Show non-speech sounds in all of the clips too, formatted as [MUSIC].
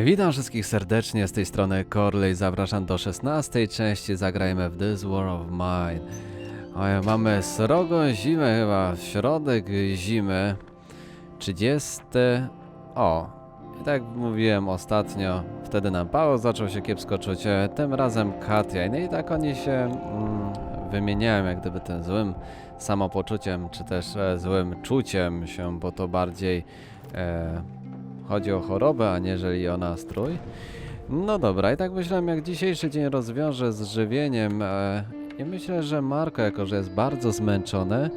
Witam wszystkich serdecznie, z tej strony Corley, zapraszam do 16 części Zagrajmy w This War of Mine. Oj, mamy srogą zimę chyba, środek zimy, 30... O, i tak mówiłem ostatnio, wtedy nam Paweł zaczął się kiepsko czuć, e, tym razem Katia. No i tak oni się mm, wymieniają jak gdyby tym złym samopoczuciem, czy też e, złym czuciem się, bo to bardziej... E, chodzi o chorobę, aniżeli o nastrój. No dobra, i tak myślałem, jak dzisiejszy dzień rozwiążę z żywieniem. E, I myślę, że Marko, jako że jest bardzo zmęczony,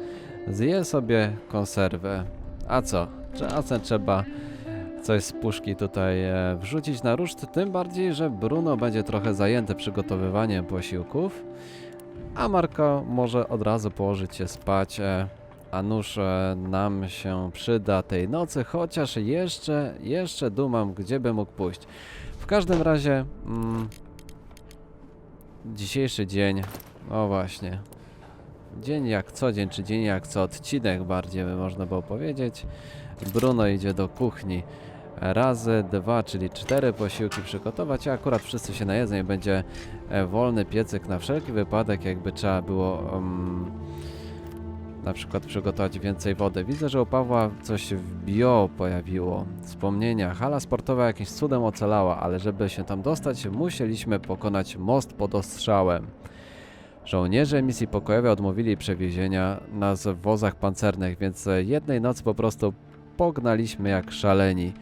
zje sobie konserwę. A co? Czasem trzeba coś z puszki tutaj e, wrzucić na ruszt, tym bardziej, że Bruno będzie trochę zajęty przygotowywaniem posiłków, a Marko może od razu położyć się spać. E, a nuż e, nam się przyda tej nocy, chociaż jeszcze, jeszcze dumam, gdzie by mógł pójść. W każdym razie, mm, dzisiejszy dzień, o właśnie, dzień jak co dzień, czy dzień jak co odcinek bardziej by można było powiedzieć. Bruno idzie do kuchni razy dwa, czyli cztery posiłki przygotować, a akurat wszyscy się najedzą i będzie e, wolny piecyk na wszelki wypadek, jakby trzeba było... Um, na przykład przygotować więcej wody. Widzę, że u Pawła coś w bio pojawiło. Wspomnienia. Hala sportowa jakimś cudem ocalała, ale żeby się tam dostać, musieliśmy pokonać most pod ostrzałem. Żołnierze misji pokojowej odmówili przewiezienia nas w wozach pancernych, więc jednej nocy po prostu pognaliśmy jak szaleni.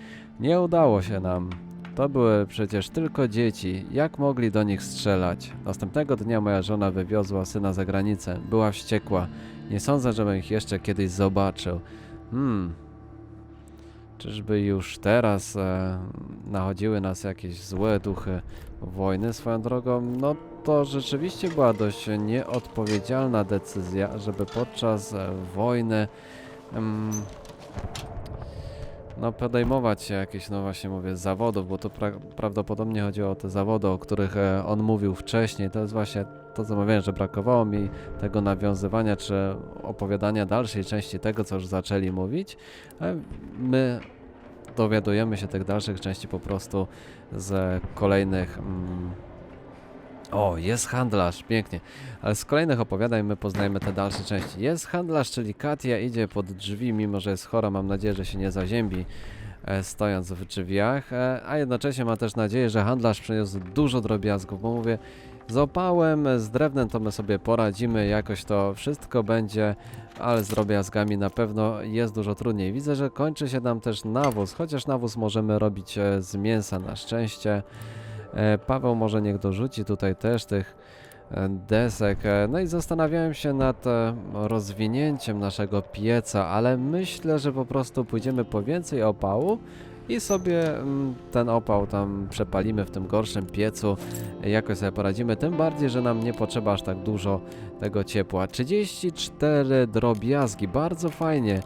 Nie udało się nam. To były przecież tylko dzieci. Jak mogli do nich strzelać? Następnego dnia moja żona wywiozła syna za granicę. Była wściekła. Nie sądzę, żebym ich jeszcze kiedyś zobaczył. Hmm. Czyżby już teraz e, nachodziły nas jakieś złe duchy wojny swoją drogą? No to rzeczywiście była dość nieodpowiedzialna decyzja, żeby podczas e, wojny em, no podejmować się jakieś, no właśnie mówię, zawodów, bo to pra prawdopodobnie chodziło o te zawody, o których e, on mówił wcześniej. To jest właśnie to, co mówiłem, że brakowało mi tego nawiązywania czy opowiadania dalszej części tego, co już zaczęli mówić. E, My dowiadujemy się tych dalszych części po prostu z kolejnych. Mm, o, jest handlarz, pięknie. Ale z kolejnych opowiadań my poznajemy te dalsze części. Jest handlarz, czyli Katia idzie pod drzwi, mimo że jest chora. Mam nadzieję, że się nie zaziębi e, stojąc w drzwiach. E, a jednocześnie ma też nadzieję, że handlarz przyniósł dużo drobiazgów, bo mówię, z opałem, z drewnem to my sobie poradzimy, jakoś to wszystko będzie, ale z drobiazgami na pewno jest dużo trudniej. Widzę, że kończy się nam też nawóz, chociaż nawóz możemy robić e, z mięsa na szczęście. E, Paweł może niech dorzuci tutaj też tych e, desek. E, No i zastanawiałem się nad rozwinięciem naszego pieca, ale myślę, że po prostu pójdziemy po więcej opału i sobie mm, ten opał tam przepalimy w tym gorszym piecu, jakoś sobie poradzimy, tym bardziej, że nam nie potrzeba aż tak dużo tego ciepła. 34 drobiazgi, bardzo fajnie,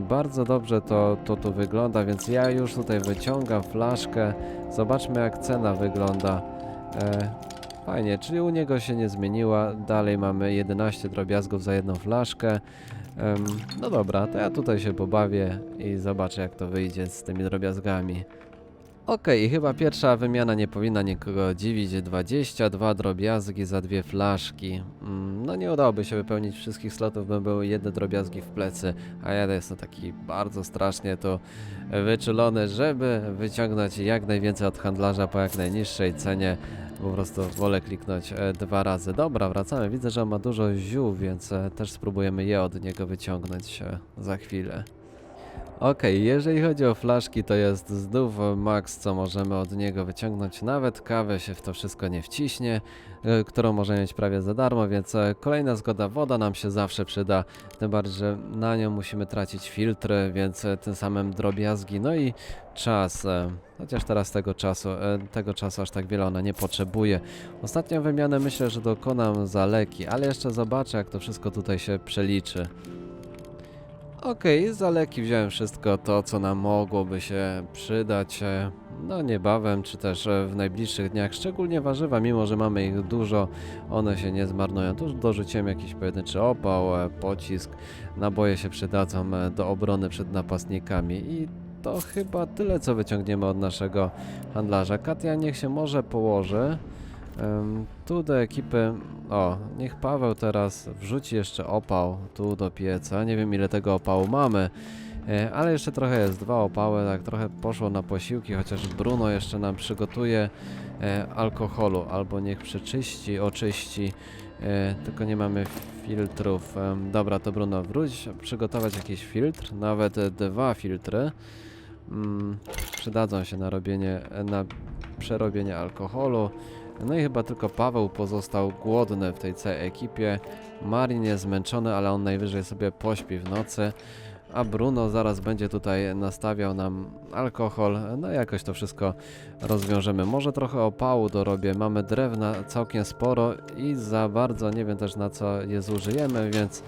bardzo dobrze to, to tu wygląda, więc ja już tutaj wyciągam flaszkę, zobaczmy jak cena wygląda. E, Fajnie, czyli u niego się nie zmieniła, dalej mamy 11 drobiazgów za jedną flaszkę. No dobra, to ja tutaj się pobawię i zobaczę jak to wyjdzie z tymi drobiazgami. I chyba pierwsza wymiana nie powinna nikogo dziwić. 22 drobiazgi za dwie flaszki. Mm, no nie udałoby się wypełnić wszystkich slotów, by były jedne drobiazgi w plecy, a ja jestem taki bardzo strasznie to wyczulony, żeby wyciągnąć jak najwięcej od handlarza po jak najniższej cenie. Po prostu wolę kliknąć e, dwa razy. Dobra, wracamy. Widzę, że on ma dużo ziół, więc e, też spróbujemy je od niego wyciągnąć e, za chwilę. Okej, jeżeli chodzi o flaszki, to jest znów max, co możemy od niego wyciągnąć. Nawet kawę się w to wszystko nie wciśnie, e, którą możemy mieć prawie za darmo, więc e, kolejna zgoda, woda nam się zawsze przyda. Tym bardziej, że na nią musimy tracić filtry, więc e, tym samym drobiazgi, no i czas. Chociaż teraz tego czasu, tego czasu aż tak wiele ona nie potrzebuje. Ostatnią wymianę myślę, że dokonam za leki, ale jeszcze zobaczę, jak to wszystko tutaj się przeliczy. Okej, za leki wziąłem wszystko to, co nam mogłoby się przydać. e, No niebawem, czy też e, w najbliższych dniach, szczególnie warzywa, mimo że mamy ich dużo, one się nie zmarnują. Tu dorzuciłem jakiś pojedynczy opał, e, pocisk, naboje się przydadzą do obrony przed napastnikami i to chyba tyle, co wyciągniemy od naszego handlarza. Katia niech się może położy. Tu do ekipy, o, niech Paweł teraz wrzuci jeszcze opał tu do pieca. Nie wiem ile tego opału mamy, e, ale jeszcze trochę jest, dwa opały, tak trochę poszło na posiłki, chociaż Bruno jeszcze nam przygotuje e, alkoholu, albo niech przeczyści, oczyści, e, tylko nie mamy filtrów. Dobra, to Bruno, wróć przygotować jakiś filtr, nawet dwa filtry. Mm, przydadzą się na robienie, na przerobienie alkoholu. No i chyba tylko Paweł pozostał głodny w tej całej ekipie. Marin jest zmęczony, ale on najwyżej sobie pośpi w nocy. A Bruno zaraz będzie tutaj nastawiał nam alkohol. No jakoś to wszystko rozwiążemy. Może trochę opału dorobię. Mamy drewna całkiem sporo i za bardzo nie wiem też na co je zużyjemy, więc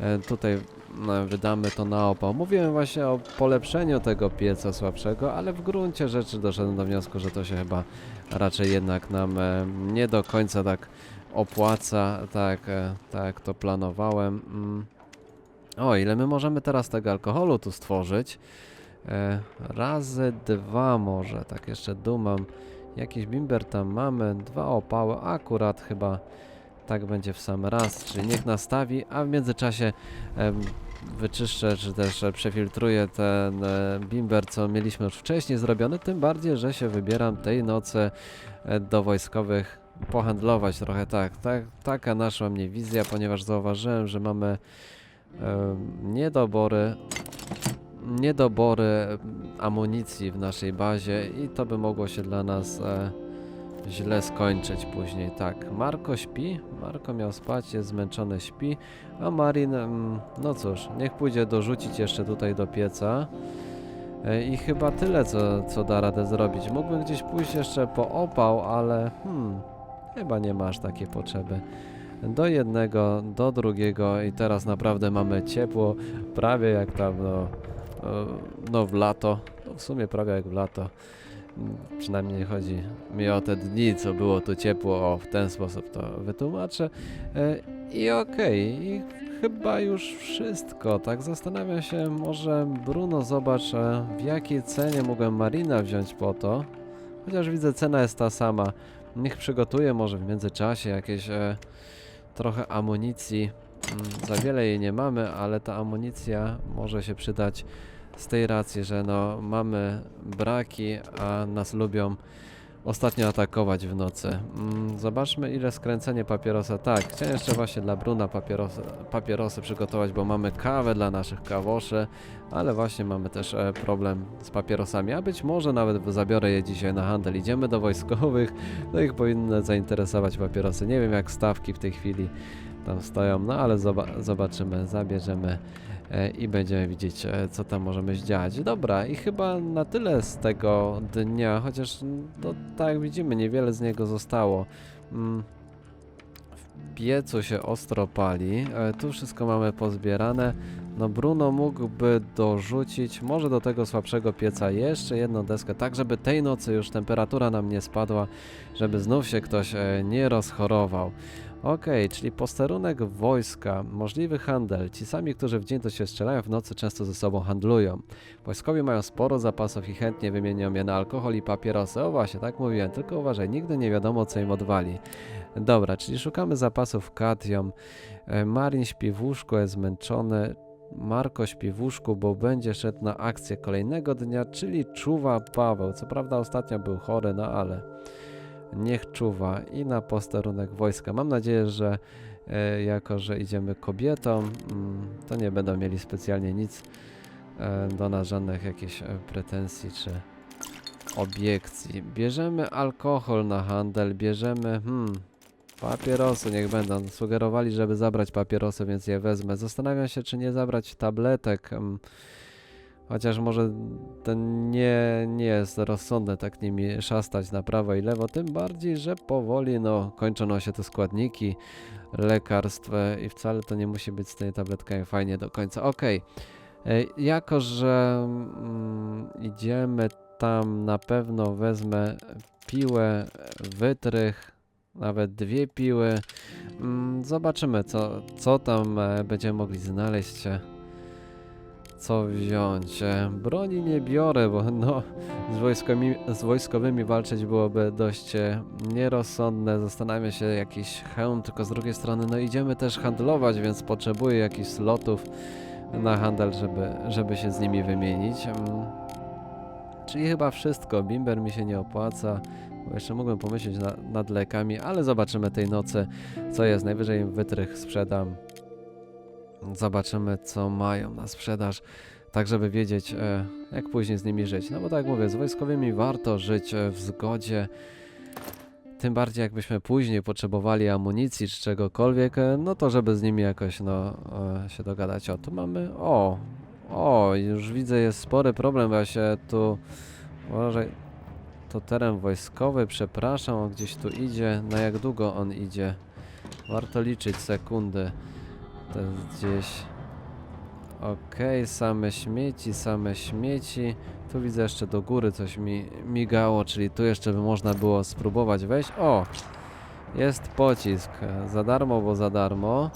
e, tutaj no, wydamy to na opał. Mówiłem właśnie o polepszeniu tego pieca słabszego, ale w gruncie rzeczy doszedłem do wniosku, że to się chyba raczej jednak nam e, nie do końca tak opłaca, tak, e, tak to planowałem. Mm. O, ile my możemy teraz tego alkoholu tu stworzyć? E, razy dwa może, tak jeszcze dumam. Jakiś bimber tam mamy, dwa opały, akurat chyba tak będzie w sam raz, czyli niech nastawi, a w międzyczasie wyczyszczę, czy też e, przefiltruję ten e, bimber, co mieliśmy już wcześniej zrobiony, tym bardziej, że się wybieram tej nocy e, do wojskowych pohandlować trochę tak, tak taka naszła mnie wizja, ponieważ zauważyłem, że mamy em, niedobory niedobory amunicji w naszej bazie i to by mogło się dla nas e, źle skończyć później. Tak, Marko śpi, Marko miał spać, jest zmęczony, śpi, a Marin, mm, no cóż, niech pójdzie dorzucić jeszcze tutaj do pieca. E, I chyba tyle, co, co da radę zrobić. Mógłbym gdzieś pójść jeszcze po opał, ale hmm, chyba nie masz takiej potrzeby. Do jednego, do drugiego i teraz naprawdę mamy ciepło, prawie jak tam, no, e, no w lato. No w sumie prawie jak w lato. Przynajmniej chodzi mi o te dni, co było tu ciepło, o w ten sposób to wytłumaczę. E, I okej, i chyba już wszystko. Tak zastanawiam się, może Bruno zobacz e, w jakiej cenie mogłem Marina wziąć po to. Chociaż widzę cena jest ta sama. Niech przygotuje może w międzyczasie jakieś e, trochę amunicji. Mm, Za wiele jej nie mamy, ale ta amunicja może się przydać z tej racji, że no mamy braki, a nas lubią ostatnio atakować w nocy. Mm, zobaczmy ile skręcenie papierosa. Tak, chciałem jeszcze właśnie dla Bruna papierosy, papierosy przygotować, bo mamy kawę dla naszych kawoszy, ale właśnie mamy też e, problem z papierosami, a być może nawet zabiorę je dzisiaj na handel. Idziemy do wojskowych, [LAUGHS] to ich powinny zainteresować papierosy. Nie wiem jak stawki w tej chwili tam stoją, no ale zoba- zobaczymy, zabierzemy i będziemy widzieć, e, co tam możemy zdziałać. Dobra, i chyba na tyle z tego dnia, chociaż no, tak widzimy, niewiele z niego zostało. Mm, W piecu się ostro pali, e, tu wszystko mamy pozbierane. No Bruno mógłby dorzucić może do tego słabszego pieca jeszcze jedną deskę, tak żeby tej nocy już temperatura nam nie spadła, żeby znów się ktoś e, nie rozchorował. Okej, czyli posterunek wojska, możliwy handel. Ci sami, którzy w dzień to się strzelają, w nocy często ze sobą handlują. Wojskowi mają sporo zapasów i chętnie wymienią je na alkohol i papierosy. O właśnie, tak mówiłem, tylko uważaj, nigdy nie wiadomo co im odwali. Dobra, czyli szukamy zapasów Katią. E, Marin śpi w łóżku, jest zmęczony. Marko śpi w łóżku, bo będzie szedł na akcję kolejnego dnia, czyli czuwa Paweł. Co prawda ostatnio był chory, no ale niech czuwa i na posterunek wojska. Mam nadzieję, że e, jako, że idziemy kobietą, mm, to nie będą mieli specjalnie nic e, do nas, żadnych jakichś e, pretensji czy obiekcji. Bierzemy alkohol na handel, bierzemy hmm, papierosy, niech będą. Sugerowali, żeby zabrać papierosy, więc je wezmę. Zastanawiam się, czy nie zabrać tabletek. mm, Chociaż może ten nie, nie jest rozsądne tak nimi szastać na prawo i lewo, tym bardziej, że powoli no, kończą się te składniki lekarstw i wcale to nie musi być z tymi tabletkami fajnie do końca. Okej, E, jako że mm, idziemy tam, na pewno wezmę piłę, wytrych, nawet dwie piły. Mm, zobaczymy, co, co tam e, będziemy mogli znaleźć. Co wziąć? E, Broni nie biorę, bo no, z wojskowymi, z wojskowymi walczyć byłoby dość e, nierozsądne. Zastanawiam się, jakiś hełm, tylko z drugiej strony, no idziemy też handlować, więc potrzebuję jakichś slotów na handel, żeby, żeby się z nimi wymienić. Mm. Czyli chyba wszystko. Bimber mi się nie opłaca. Bo jeszcze mógłbym pomyśleć na, nad lekami, ale zobaczymy tej nocy, co jest. Najwyżej wytrych sprzedam. Zobaczymy, co mają na sprzedaż, tak żeby wiedzieć, e, jak później z nimi żyć. No bo tak jak mówię, z wojskowymi warto żyć e, w zgodzie. Tym bardziej jakbyśmy później potrzebowali amunicji czy czegokolwiek, e, no to żeby z nimi jakoś no, się dogadać. O, tu mamy... O! O, już widzę, jest spory problem, ja się tu... Uważaj, to teren wojskowy, przepraszam, on gdzieś tu idzie. Na jak długo on idzie? Warto liczyć sekundy. To jest gdzieś... Okej, same śmieci, same śmieci. Tu widzę jeszcze do góry coś mi migało, czyli tu jeszcze by można było spróbować wejść. O! Jest pocisk. Za darmo, bo za darmo.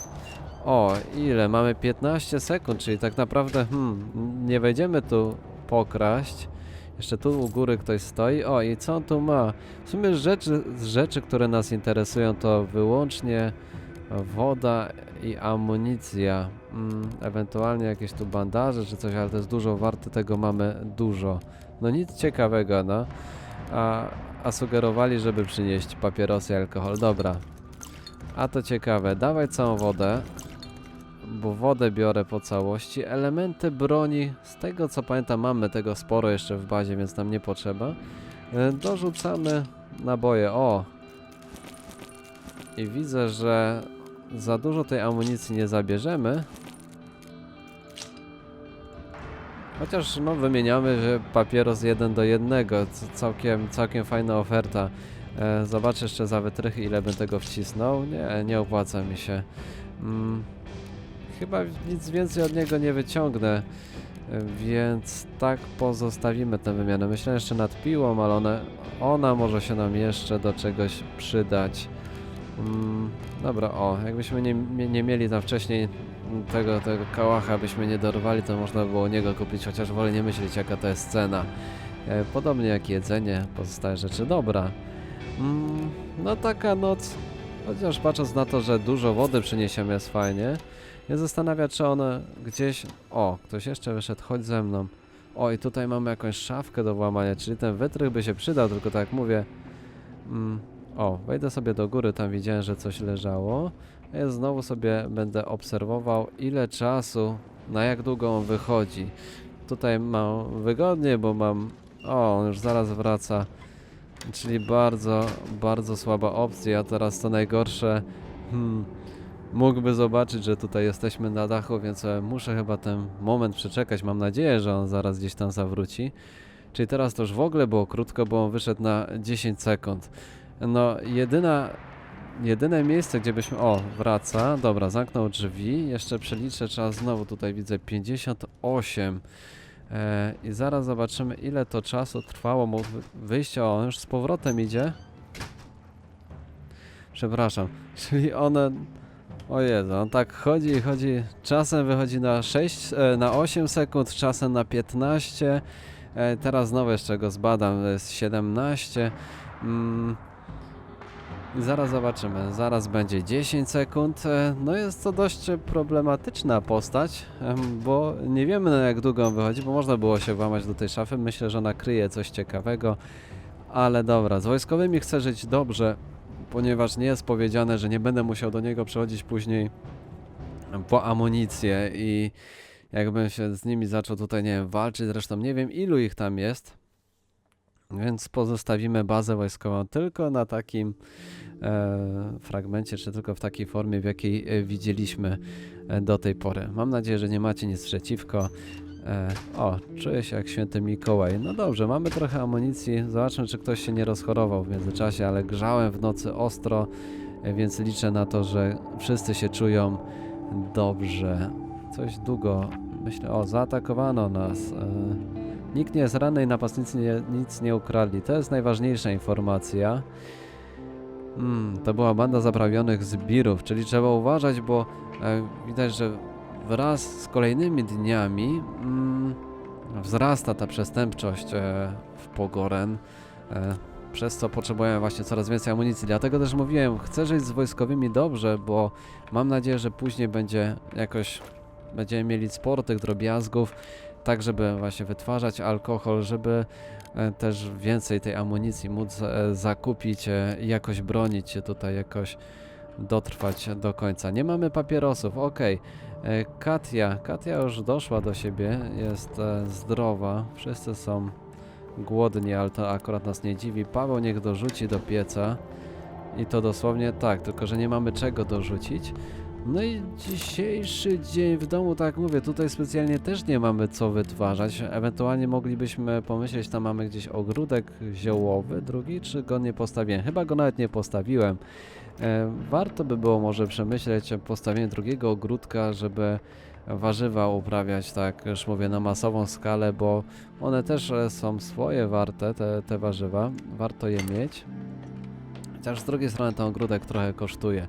O, ile? Mamy 15 sekund, czyli tak naprawdę, hmm, nie wejdziemy tu pokraść. Jeszcze tu u góry ktoś stoi. O, i co on tu ma? W sumie rzeczy, rzeczy, które nas interesują, to wyłącznie woda i amunicja. Mm, ewentualnie jakieś tu bandaże czy coś, ale to jest dużo warte, tego mamy dużo. No nic ciekawego, no. A, a sugerowali, żeby przynieść papierosy i alkohol. Dobra. A to ciekawe. Dawaj całą wodę. Bo wodę biorę po całości. Elementy broni, z tego co pamiętam, mamy tego sporo jeszcze w bazie, więc nam nie potrzeba. E, Dorzucamy naboje. O! I widzę, że za dużo tej amunicji nie zabierzemy. Chociaż no wymieniamy papieros jeden do jednego, całkiem, całkiem fajna oferta. E, zobaczę jeszcze za wytrychy ile bym tego wcisnął. Nie, nie opłaca mi się. Mm, chyba nic więcej od niego nie wyciągnę. e, Więc tak pozostawimy tę wymianę. Myślę jeszcze nad piłą, ale one, ona może się nam jeszcze do czegoś przydać. Mm, dobra, o, jakbyśmy nie, nie, mieli tam wcześniej tego, tego kałacha, byśmy nie dorwali, to można było niego kupić, chociaż wolę nie myśleć jaka to jest cena. E, podobnie jak jedzenie, pozostałe rzeczy. Dobra. Mm, no taka noc, chociaż patrząc na to, że dużo wody przyniesiemy jest fajnie, mnie zastanawia, czy one gdzieś... O, ktoś jeszcze wyszedł, chodź ze mną. O, i tutaj mamy jakąś szafkę do włamania, czyli ten wytrych by się przydał, tylko tak jak mówię... Mm, o, wejdę sobie do góry, tam widziałem, że coś leżało. Ja znowu sobie będę obserwował, ile czasu, na jak długo on wychodzi. Tutaj mam wygodnie, bo mam... O, on już zaraz wraca. Czyli bardzo, bardzo słaba opcja. Teraz to najgorsze... Hmm, mógłby zobaczyć, że tutaj jesteśmy na dachu, więc e, muszę chyba ten moment przeczekać. Mam nadzieję, że on zaraz gdzieś tam zawróci. Czyli teraz to już w ogóle było krótko, bo on wyszedł na 10 sekund. No, jedyna, jedyne miejsce, gdzie byśmy... O, wraca. Dobra, zamknął drzwi. Jeszcze przeliczę czas. Znowu tutaj widzę 58. E, I zaraz zobaczymy, ile to czasu trwało mu wy- wyjście. O, on już z powrotem idzie. Przepraszam. [LAUGHS] Czyli one... O Jezu, on tak chodzi i chodzi. Czasem wychodzi na 6, e, na 8 sekund, czasem na 15. E, teraz znowu jeszcze go zbadam, to jest 17. Mm. Zaraz zobaczymy, zaraz będzie 10 sekund. E, No jest to dość problematyczna postać, bo nie wiemy jak długo on wychodzi, bo można było się włamać do tej szafy. Myślę, że ona kryje coś ciekawego. Ale dobra, z wojskowymi chcę żyć dobrze, ponieważ nie jest powiedziane, że nie będę musiał do niego przychodzić później po amunicję i jakbym się z nimi zaczął tutaj, nie wiem, walczyć, zresztą nie wiem ilu ich tam jest, więc pozostawimy bazę wojskową tylko na takim e, fragmencie, czy tylko w takiej formie, w jakiej e, widzieliśmy e, do tej pory. Mam nadzieję, że nie macie nic przeciwko. E, o, czuję się jak święty Mikołaj. No dobrze, mamy trochę amunicji. Zobaczmy, czy ktoś się nie rozchorował w międzyczasie, ale grzałem w nocy ostro, e, więc liczę na to, że wszyscy się czują dobrze. Coś długo, myślę, o, zaatakowano nas. E, nikt nie jest ranny i napastnicy nie, nic nie ukradli. To jest najważniejsza informacja. Hmm, to była banda zaprawionych zbirów, czyli trzeba uważać, bo e, widać, że wraz z kolejnymi dniami mm, wzrasta ta przestępczość e, w Pogoren, e, przez co potrzebujemy właśnie coraz więcej amunicji. Dlatego też mówiłem, chcę żyć z wojskowymi dobrze, bo mam nadzieję, że później będzie jakoś, będziemy mieli sporo tych drobiazgów, tak żeby właśnie wytwarzać alkohol, żeby e, też więcej tej amunicji móc e, zakupić e, jakoś bronić się tutaj, jakoś dotrwać do końca. Nie mamy papierosów. E, Katia, Katia już doszła do siebie, jest zdrowa, wszyscy są głodni, ale to akurat nas nie dziwi. Paweł niech dorzuci do pieca i to dosłownie tak, tylko że nie mamy czego dorzucić. No i dzisiejszy dzień w domu, tak mówię, tutaj specjalnie też nie mamy co wytwarzać. Ewentualnie moglibyśmy pomyśleć, tam mamy gdzieś ogródek ziołowy, drugi, czy go nie postawiłem? Chyba go nawet nie postawiłem. E, warto by było może przemyśleć postawienie drugiego ogródka, żeby warzywa uprawiać, tak już mówię, na masową skalę, bo one też e, są swoje warte, te, te warzywa. Warto je mieć. Chociaż z drugiej strony ten ogródek trochę kosztuje.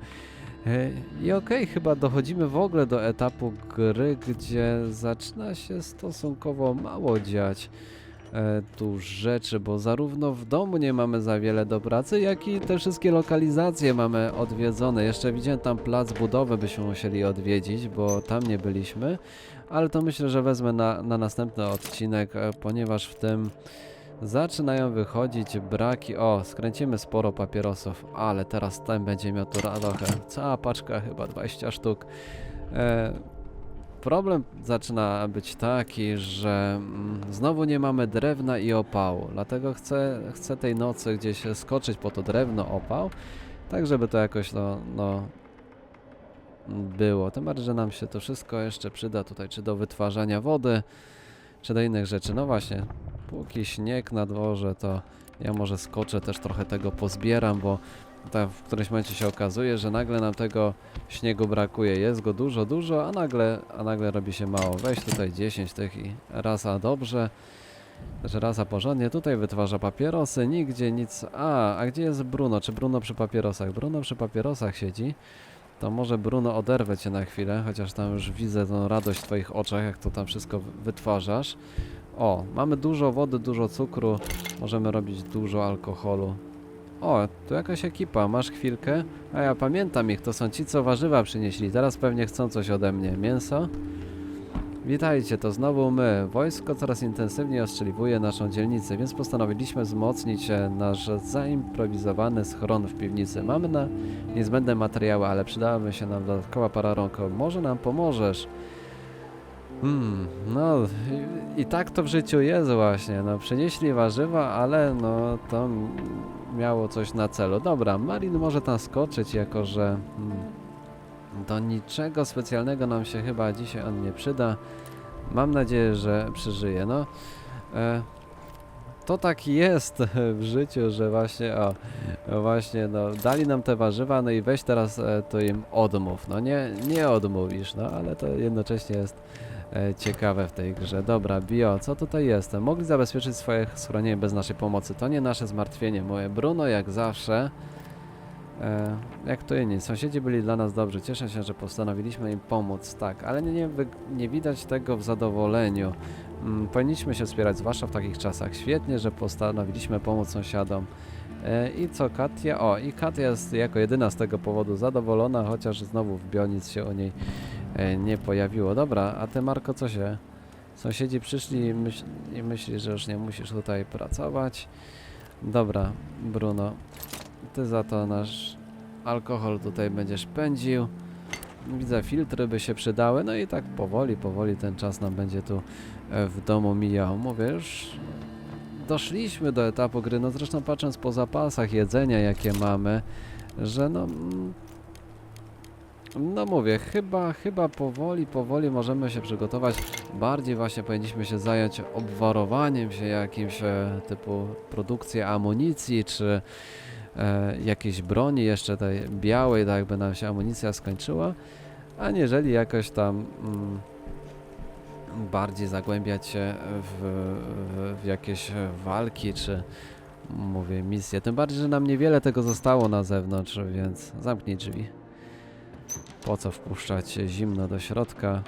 E, I okej, chyba dochodzimy w ogóle do etapu gry, gdzie zaczyna się stosunkowo mało dziać e, tu rzeczy, bo zarówno w domu nie mamy za wiele do pracy, jak i te wszystkie lokalizacje mamy odwiedzone. Jeszcze widziałem tam plac budowy, byśmy musieli odwiedzić, bo tam nie byliśmy, ale to myślę, że wezmę na, na następny odcinek, e, ponieważ w tym zaczynają wychodzić braki. O, skręcimy sporo papierosów, ale teraz ten będzie miał tu radochę. Cała paczka, chyba 20 sztuk. E, problem zaczyna być taki, że mm, znowu nie mamy drewna i opału, dlatego chcę, chcę tej nocy gdzieś skoczyć po to drewno, opał, tak żeby to jakoś no, no było. Tym bardziej, że nam się to wszystko jeszcze przyda tutaj, czy do wytwarzania wody, czy do innych rzeczy. No właśnie, póki śnieg na dworze, to ja może skoczę też trochę tego pozbieram, bo tam w którymś momencie się okazuje, że nagle nam tego śniegu brakuje. Jest go dużo, dużo, a nagle, a nagle robi się mało. Weź tutaj 10 tych i rasa dobrze. Znaczy rasa porządnie. Tutaj wytwarza papierosy, nigdzie nic. A, a gdzie jest Bruno? Czy Bruno przy papierosach? Bruno przy papierosach siedzi. To może Bruno oderwę cię na chwilę, chociaż tam już widzę tą radość w twoich oczach, jak to tam wszystko wy- wytwarzasz. O, mamy dużo wody, dużo cukru, możemy robić dużo alkoholu. O, tu jakaś ekipa, masz chwilkę? A ja pamiętam ich, to są ci, co warzywa przynieśli. Teraz pewnie chcą coś ode mnie. Mięso? Witajcie, to znowu my. Wojsko coraz intensywniej ostrzeliwuje naszą dzielnicę, więc postanowiliśmy wzmocnić e, nasz zaimprowizowany schron w piwnicy. Mamy na niezbędne materiały, ale przydałaby się nam dodatkowa para rąk. Może nam pomożesz? Hmm, no i, tak to w życiu jest właśnie. No przynieśli warzywa, ale no to miało coś na celu. Dobra, Marin może tam skoczyć, jako że hmm, do niczego specjalnego nam się chyba dzisiaj on nie przyda. Mam nadzieję, że przeżyje. No, e, to tak jest w życiu, że właśnie, o, właśnie, no, dali nam te warzywa, no i weź teraz e, to im odmów. No nie, nie odmówisz, no, ale to jednocześnie jest ciekawe w tej grze. Dobra, Bio, co tutaj jest? Mogli zabezpieczyć swoje schronienie bez naszej pomocy. To nie nasze zmartwienie. Moje Bruno, jak zawsze. E, jak to inni. Sąsiedzi byli dla nas dobrzy. Cieszę się, że postanowiliśmy im pomóc. Tak, ale nie, nie, nie widać tego w zadowoleniu. Mm, powinniśmy się wspierać, zwłaszcza w takich czasach. Świetnie, że postanowiliśmy pomóc sąsiadom. E, I co, Katia? O, i Katia jest jako jedyna z tego powodu zadowolona, chociaż znowu w bio nic się u niej e, nie pojawiło. Dobra, a ty Marko, co się? Sąsiedzi przyszli i, myśl, i myśli, że już nie musisz tutaj pracować. Dobra, Bruno, ty za to nasz alkohol tutaj będziesz pędził. Widzę, filtry by się przydały, no i tak powoli, powoli ten czas nam będzie tu e, w domu mijał. Mówię, już doszliśmy do etapu gry, no zresztą patrząc po zapasach jedzenia, jakie mamy, że no... No mówię, chyba, chyba powoli, powoli możemy się przygotować. Bardziej właśnie powinniśmy się zająć obwarowaniem się jakimś e, typu produkcję amunicji, czy e, jakiejś broni jeszcze tej białej, tak jakby nam się amunicja skończyła, aniżeli jakoś tam mm, bardziej zagłębiać się w, w, w jakieś walki, czy mówię misje. Tym bardziej, że nam niewiele tego zostało na zewnątrz, więc zamknij drzwi. Po co wpuszczać zimno do środka?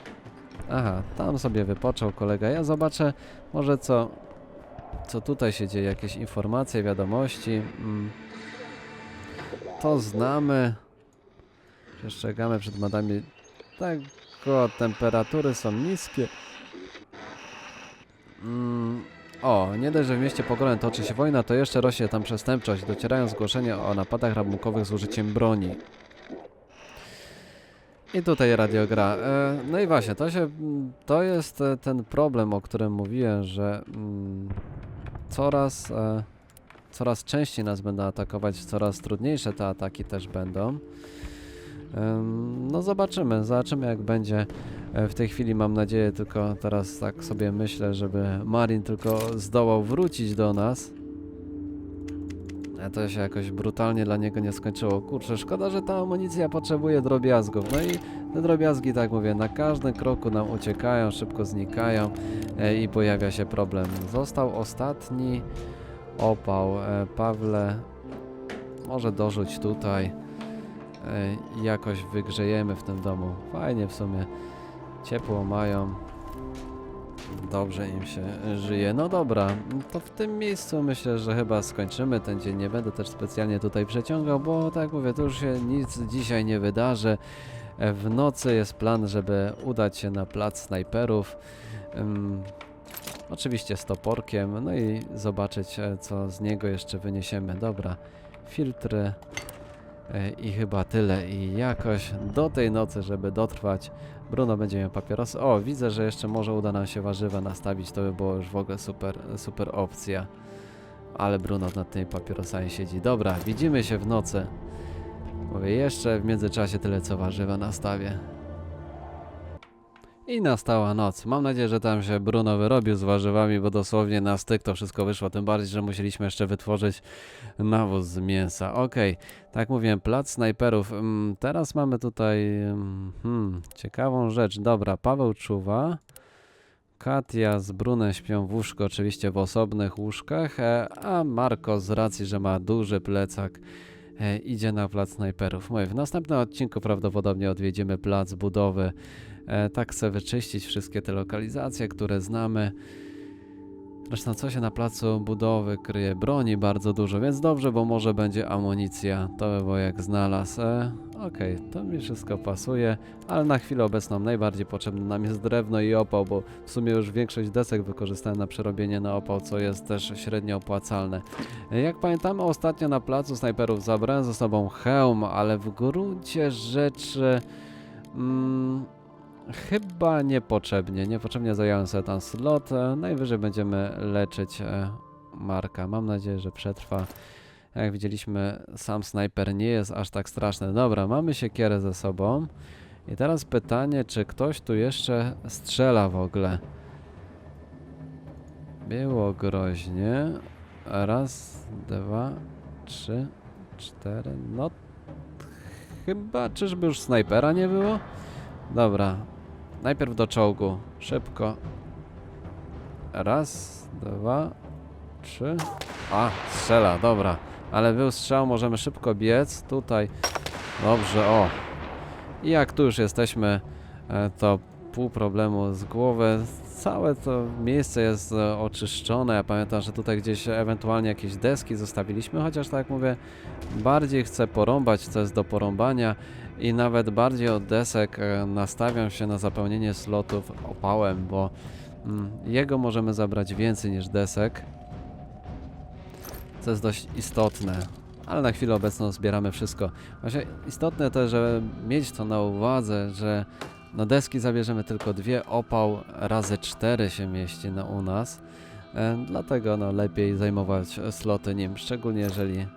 Aha, tam sobie wypoczął kolega. Ja zobaczę może co, co tutaj się dzieje, jakieś informacje, wiadomości. Mm. To znamy. Przestrzegamy przed madami. Tak, o, temperatury są niskie. Mm. O, nie dość, że w mieście Pogoren toczy się wojna, to jeszcze rośnie tam przestępczość. Docierają zgłoszenia o napadach rabunkowych z użyciem broni. I tutaj radio gra. E, no i właśnie, to się, to jest e, ten problem, o którym mówiłem, że mm, coraz, e, coraz częściej nas będą atakować, coraz trudniejsze te ataki też będą. No zobaczymy, zobaczymy jak będzie. W tej chwili mam nadzieję, tylko teraz tak sobie myślę, żeby Marin tylko zdołał wrócić do nas. To się jakoś brutalnie dla niego nie skończyło. Kurczę, szkoda, że ta amunicja potrzebuje drobiazgów. No i te drobiazgi, tak mówię, na każdym kroku nam uciekają, szybko znikają e, i pojawia się problem. Został ostatni opał. E, Pawle, może dorzuć tutaj. E, jakoś wygrzejemy w tym domu. Fajnie w sumie. Ciepło mają. Dobrze im się żyje. No dobra, to w tym miejscu myślę, że chyba skończymy ten dzień. Nie będę też specjalnie tutaj przeciągał, bo tak mówię, to już się nic dzisiaj nie wydarzy. W nocy jest plan, żeby udać się na plac snajperów. Ym, oczywiście z toporkiem, no i zobaczyć, e, co z niego jeszcze wyniesiemy. Dobra, filtry. E, I chyba tyle. I jakoś do tej nocy, żeby dotrwać, Bruno będzie miał papierosy. O, widzę, że jeszcze może uda nam się warzywa nastawić. To by było już w ogóle super, super opcja. Ale Bruno nad tymi papierosami siedzi. Dobra, widzimy się w nocy. Mówię, jeszcze w międzyczasie tyle co warzywa nastawię. I nastała noc. Mam nadzieję, że tam się Bruno wyrobił z warzywami, bo dosłownie na styk to wszystko wyszło. Tym bardziej, że musieliśmy jeszcze wytworzyć nawóz z mięsa. Okej, tak mówiłem, plac snajperów. Mm, Teraz mamy tutaj mm, hmm, ciekawą rzecz. Dobra, Paweł czuwa. Katia z Brunem śpią w łóżku, oczywiście w osobnych łóżkach, e, a Marko z racji, że ma duży plecak, idzie na plac snajperów. Mówię, w następnym odcinku prawdopodobnie odwiedzimy plac budowy. E, tak chcę wyczyścić wszystkie te lokalizacje, które znamy. Zresztą co się na placu budowy kryje? Broni bardzo dużo, więc dobrze, bo może będzie amunicja. To by było jak znalazł. E, Okej, to mi wszystko pasuje, ale na chwilę obecną najbardziej potrzebne nam jest drewno i opał, bo w sumie już większość desek wykorzystałem na przerobienie na opał, co jest też średnio opłacalne. E, Jak pamiętamy, ostatnio na placu snajperów zabrałem ze sobą hełm, ale w gruncie rzeczy... Mm, Chyba niepotrzebnie. Niepotrzebnie zająłem sobie tam slot. e, Najwyżej będziemy leczyć e, Marka. Mam nadzieję, że przetrwa. Jak widzieliśmy, sam snajper nie jest aż tak straszny. Dobra, mamy siekierę ze sobą. I teraz pytanie, czy ktoś tu jeszcze strzela w ogóle? Było groźnie. Raz, dwa, trzy, cztery. No, chyba, czyżby już snajpera nie było? Dobra, Najpierw do czołgu. Szybko. Raz, dwa, trzy. A, strzela, dobra. Ale był strzał, możemy szybko biec. Tutaj. Dobrze, o. I jak tu już jesteśmy, e, to pół problemu z głowy. Całe to miejsce jest e, oczyszczone. Ja pamiętam, że tutaj gdzieś ewentualnie jakieś deski zostawiliśmy, chociaż tak jak mówię, bardziej chcę porąbać, co jest do porąbania i nawet bardziej od desek e, nastawiam się na zapełnienie slotów opałem, bo mm, jego możemy zabrać więcej niż desek, co jest dość istotne. Ale na chwilę obecną zbieramy wszystko. Właśnie istotne też, żeby mieć to na uwadze, że na deski zabierzemy tylko dwie, opał razy cztery się mieści na, u nas. E, dlatego no, lepiej zajmować sloty nim, szczególnie jeżeli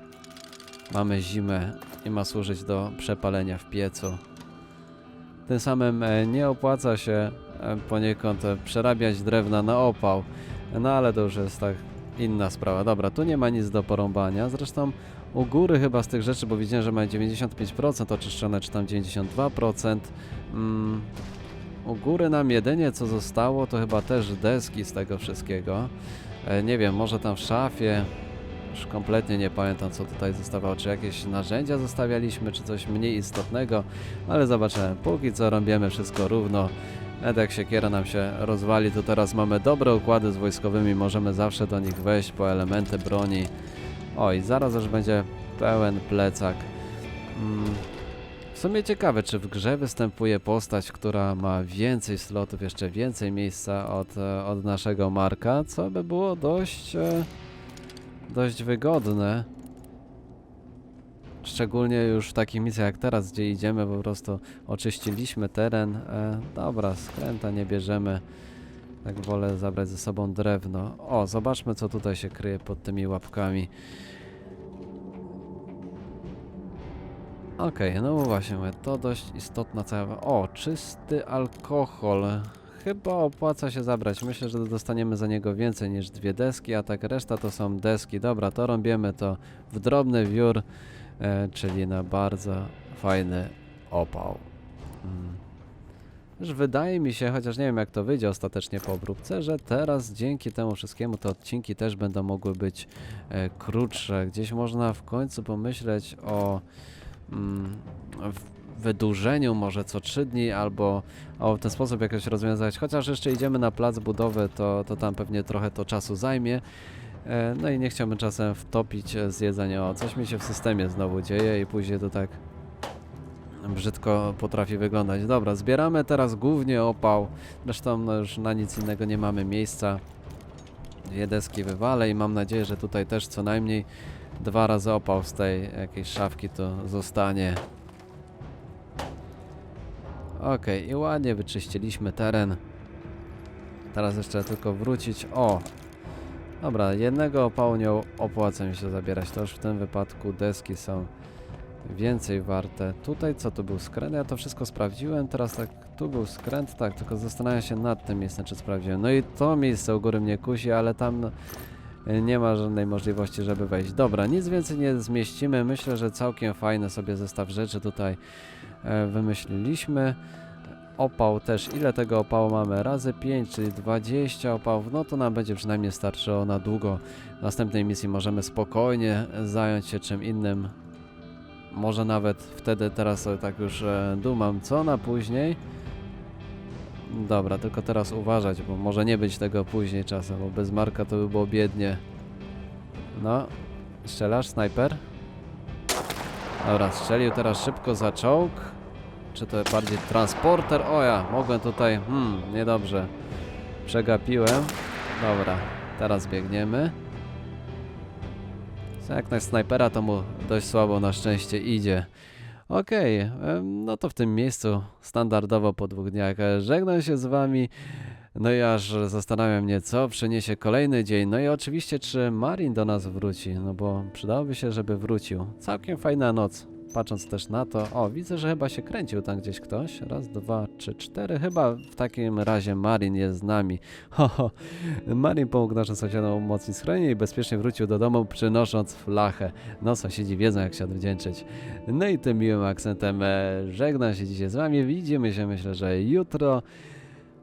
mamy zimę i ma służyć do przepalenia w piecu. Tym samym e, nie opłaca się e, poniekąd e, przerabiać drewna na opał, no ale to już jest tak inna sprawa. Dobra, tu nie ma nic do porąbania, zresztą u góry chyba z tych rzeczy, bo widziałem, że ma 95% oczyszczone, czy tam 92%. Mm, u góry nam jedynie co zostało, to chyba też deski z tego wszystkiego. Nie wiem, może tam w szafie, już kompletnie nie pamiętam co tutaj zostawało, czy jakieś narzędzia zostawialiśmy, czy coś mniej istotnego, ale zobaczymy. Póki co robiemy wszystko równo Nawet jak siekiera nam się rozwali, to teraz mamy dobre układy z wojskowymi, możemy zawsze do nich wejść po elementy broni. Oj, zaraz już będzie pełen plecak. Mm. W sumie ciekawe, czy w grze występuje postać, która ma więcej slotów, jeszcze więcej miejsca od, e, od naszego Marka, co by było dość, e, dość wygodne. Szczególnie już w takich misjach jak teraz, gdzie idziemy, po prostu oczyściliśmy teren. E, dobra, skręta nie bierzemy. Tak wolę zabrać ze sobą drewno. O, zobaczmy co tutaj się kryje pod tymi łapkami. Okej, no właśnie, to dość istotna cała... O, czysty alkohol. Chyba opłaca się zabrać. Myślę, że dostaniemy za niego więcej niż dwie deski, a tak reszta to są deski. Dobra, to robiemy to w drobny wiór, e, czyli na bardzo fajny opał. Mm. Już wydaje mi się, chociaż nie wiem jak to wyjdzie ostatecznie po obróbce, że teraz dzięki temu wszystkiemu te odcinki też będą mogły być e, krótsze. Gdzieś można w końcu pomyśleć o mm, w wydłużeniu może co 3 dni albo o w ten sposób jakoś rozwiązać. Chociaż jeszcze idziemy na plac budowy, to, to tam pewnie trochę to czasu zajmie. E, no i nie chciałbym czasem wtopić e, z jedzenia. O, coś mi się w systemie znowu dzieje i później to tak brzydko potrafi wyglądać. Dobra, zbieramy teraz głównie opał. Zresztą no już na nic innego nie mamy miejsca. Dwie deski wywalę i mam nadzieję, że tutaj też co najmniej dwa razy opał z tej jakiejś szafki to zostanie. Okej, i ładnie wyczyściliśmy teren. Teraz jeszcze tylko wrócić. O! Dobra, jednego opału nie opłaca mi się zabierać. To już w tym wypadku deski są więcej warte. Tutaj co tu był skręt? Ja to wszystko sprawdziłem. Teraz tak, tu był skręt, tak, tylko zastanawiam się nad tym miejscem, czy sprawdziłem. No i to miejsce u góry mnie kusi, ale tam no, nie ma żadnej możliwości, żeby wejść. Dobra, nic więcej nie zmieścimy. Myślę, że całkiem fajny sobie zestaw rzeczy tutaj e, wymyśliliśmy. Opał też, ile tego opału mamy? Razy 5, czyli 20 opałów, no to nam będzie przynajmniej starczyło na długo. W następnej misji możemy spokojnie zająć się czym innym. Może nawet wtedy, teraz sobie tak już e, dumam, co na później. Dobra, tylko teraz uważać, bo może nie być tego później czasem, bo bez Marka to by było biednie. No, strzelasz, snajper? Dobra, strzelił teraz szybko za czołg. Czy to bardziej transporter? O ja, mogłem tutaj, hmm, niedobrze. Przegapiłem. Dobra, teraz biegniemy. Jak na snajpera to mu dość słabo na szczęście idzie. Okej, em, no to w tym miejscu standardowo po dwóch dniach e, żegnam się z wami. No i aż zastanawiam mnie, co przyniesie kolejny dzień. No i oczywiście, czy Marin do nas wróci, no bo przydałoby się, żeby wrócił. Całkiem fajna noc. Patrząc też na to, o, widzę, że chyba się kręcił tam gdzieś ktoś. Raz, dwa, trzy, cztery. Chyba w takim razie Marin jest z nami. [LAUGHS] Ho, ho. Marin pomógł naszym sąsiadom umocnić schronienie i bezpiecznie wrócił do domu, przynosząc flachę. No, sąsiedzi wiedzą, jak się odwdzięczyć. No i tym miłym akcentem e, żegnam się dzisiaj z wami. Widzimy się, myślę, że jutro.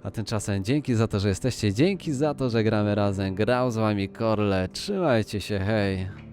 A tymczasem dzięki za to, że jesteście, dzięki za to, że gramy razem. Grał z wami Korle. Trzymajcie się, hej.